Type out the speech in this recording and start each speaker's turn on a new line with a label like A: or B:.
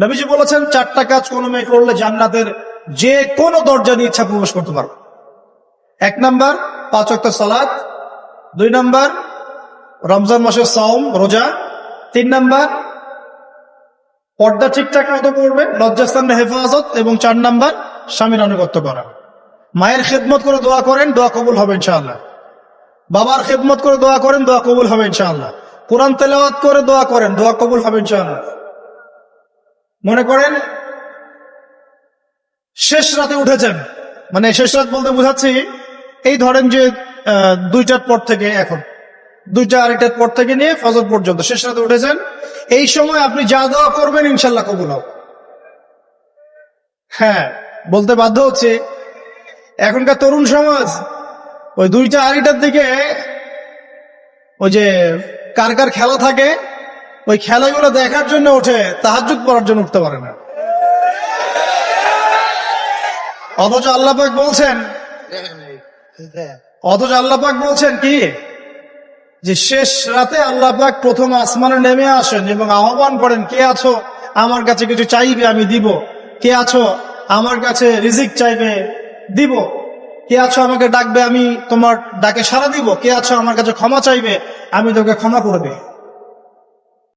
A: নবীজি বলেছেন, চারটা কাজ কোনো মেয়ে করলে জান্নাতের যে কোনো দরজা নিয়ে ইচ্ছা প্রবেশ করতে পারবে। এক নাম্বার, পাঁচ অক্ট সালাদ দুই নাম্বার, রমজান মাসের সওম, রোজা। তিন নাম্বার, পর্দা ঠিকঠাক মতো করবে লজ্জাস্থানের হেফাজত। এবং চার নাম্বার, স্বামীর আনুগত্য করা। মায়ের খেদমত করে দোয়া করেন, দোয়া কবুল হবে ইনশাআল্লাহ। বাবার খেদমত করে দোয়া করেন, দোয়া কবুল হবে ইনশাআল্লাহ। কোরআন তেলাওয়াত করে দোয়া করেন, দোয়া কবুল হবে ইনশাআল্লাহ। মনে করেন? শেষ রাতে উঠেছেন। মানে শেষ রাত বলতে বোঝাচ্ছি, এই ধরেন যে দুইটার পর থেকে এখন, দুইটা আড়াইটার পর থেকে নিয়ে ফজর পর্যন্ত শেষ রাতে উঠেছেন। এই সময় আপনি যা দোয়া করবেন ইনশাল্লাহ কবুল হবে। হ্যাঁ বলতে বাধ্য হচ্ছে, এখনকার তরুণ সমাজ, ওই দুইটা আড়াইটার দিকে, ওই যে কার কার খেলা থাকে ওই খেলাগুলো দেখার জন্য ওঠে তাহাজুদ করার জন্য উঠতে পারে না। অথচ আল্লাহ পাক বলছেন, অথচ আল্লাহ পাক বলছেন কি? যে শেষ রাতে আল্লাহ পাক প্রথম আসমানে নেমে আসেন এবং আহ্বান করেন, কে আছো? আমার কাছে কিছু চাইবে, আমি দিব। কে আছো? আমার কাছে রিজিক চাইবে, দিব। কে আছো? আমাকে ডাকবে, আমি তোমার ডাকে সাড়া দিব। কে আছো? আমার কাছে ক্ষমা চাইবে, আমি তোকে ক্ষমা করবে